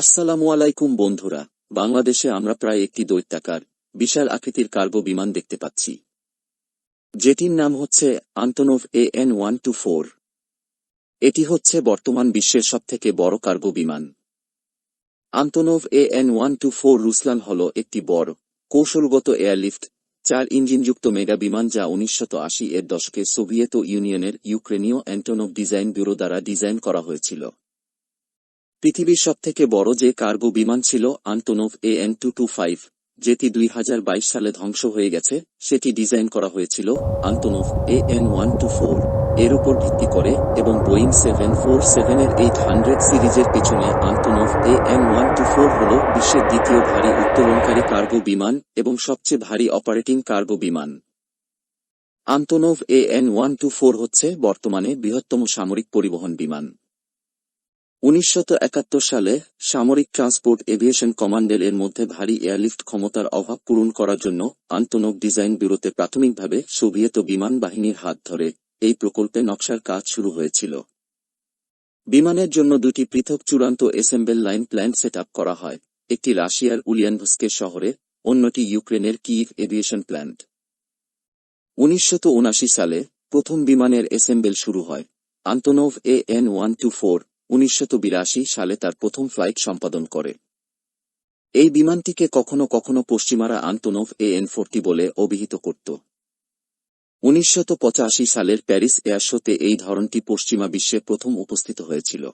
আসসালামু আলাইকুম বন্ধুরা, বাংলাদেশে আমরা প্রায় একটি দৈত্যাকার, বিশাল আকৃতির কার্গো বিমান দেখতে পাচ্ছি। যেটির নাম হচ্ছে Antonov A N one two four. এটি হচ্ছে বর্তমান বিশ্বের সবথেকে বড় কার্গো বিমান। Antonov A N one two four Ruslan হল একটি বড়, কৌশলগত এয়ারলিফট, চার ইঞ্জিনযুক্ত মেগা বিমান যা উনিশশত আশি এর দশকে সোভিয়েত ইউনিয়নের ইউক্রেনীয় অ্যান্টনোভ ডিজাইন ব্যুরো দ্বারা ডিজাইন করা হয়েছিল। পৃথিবীর সবথেকে বড় যে কার্গো বিমান ছিল Antonov A N two two five, যেটি দুই হাজার বাইশ সালে ধ্বংস হয়ে গেছে, সেটি ডিজাইন করা হয়েছিল Antonov A N one two four. এর উপর ভিত্তি করে এবং বোয়িং সেভেন ফোর সেভেনের এইট হান্ড্রেড সিরিজের পিছনে Antonov A N one two four হল বিশ্বের দ্বিতীয় ভারী উত্তোলনকারী কার্গো বিমান এবং সবচেয়ে ভারী অপারেটিং কার্গো বিমান। Antonov A N one two four হচ্ছে বর্তমানে বৃহত্তম সামরিক পরিবহন বিমান। একাত্তর সালে সামরিক ট্রান্সপোর্ট এভিয়েশন কমান্ডের এর মধ্যে ভারী এয়ারলিফট ক্ষমতার অভাব পূরণ করার জন্য আন্তনোভ ডিজাইন ব্যুরোতে প্রাথমিকভাবে সোভিয়েত বিমান বাহিনীর হাত ধরে এই প্রকল্পে নকশার কাজ শুরু হয়েছিল। বিমানের জন্য দুটি পৃথক চূড়ান্ত এসেম্বল লাইন প্ল্যান্ট সেট করা হয়, একটি রাশিয়ার উলিয়ানভস্কে শহরে, অন্যটি ইউক্রেনের কিভ এভিয়েশন প্ল্যান্ট। উনিশশত সালে প্রথম বিমানের এসেম্বল শুরু হয় Antonov A N one two four. উনিশশত সালে তার প্রথম ফ্লাইট সম্পাদন করে। এই বিমানটিকে কখনো কখনো পশ্চিমারা আন্তনোভ এ এন ফোরটি বলে অভিহিত করত। উনিশশত সালের প্যারিস এয়ার শোতে এই ধরনটি পশ্চিমা বিশ্বে প্রথম উপস্থিত হয়েছিল।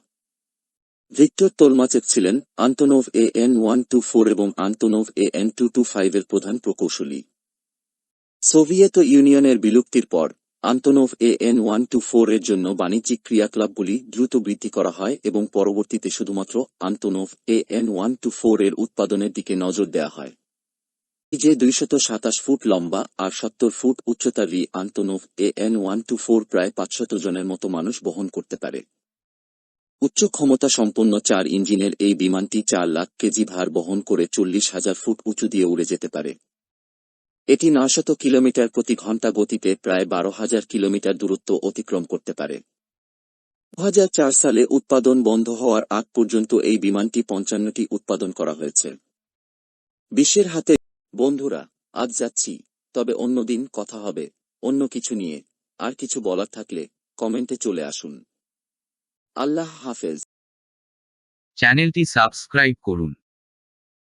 ভিক্টর তোলমাচেক ছিলেন Antonov A N one two four এবং Antonov A N two two ফাইভের প্রধান প্রকৌশলী। সোভিয়েত ইউনিয়নের বিলুপ্তির পর Antonov A N one two four এর জন্য বাণিজ্যিক ক্রিয়াকলাপগুলি দ্রুত বৃদ্ধি করা হয় এবং পরবর্তীতে শুধুমাত্র Antonov A N one two four এর উৎপাদনের দিকে নজর দেওয়া হয়। যে দুইশত সাতাশ ফুট লম্বা আর সত্তর ফুট উচ্চতার রি Antonov A N one two four প্রায় পাঁচশত জনের মতো মানুষ বহন করতে পারে। উচ্চ ক্ষমতা সম্পন্ন চার ইঞ্জিনের এই বিমানটি চার লাখ কেজি ভার বহন করে চল্লিশ হাজার ফুট উঁচু দিয়ে উড়ে যেতে পারে। এটি নশত কিলোমিটার প্রতি ঘণ্টা গতিতে প্রায় বারো হাজার কিলোমিটার দূরত্ব অতিক্রম করতে পারে। দু হাজার চার সালে উৎপাদন বন্ধ হওয়ার আগ পর্যন্ত এই বিমানটি পঞ্চান্নটি উৎপাদন করা হয়েছে। বিশ্বের হাতে, বন্ধুরা, আজ যাচ্ছি, তবে অন্যদিন কথা হবে, অন্য কিছু নিয়ে, আর কিছু বলার থাকলে কমেন্টে চলে আসুন। আল্লাহ হাফেজ। চ্যানেলটি সাবস্ক্রাইব করুন।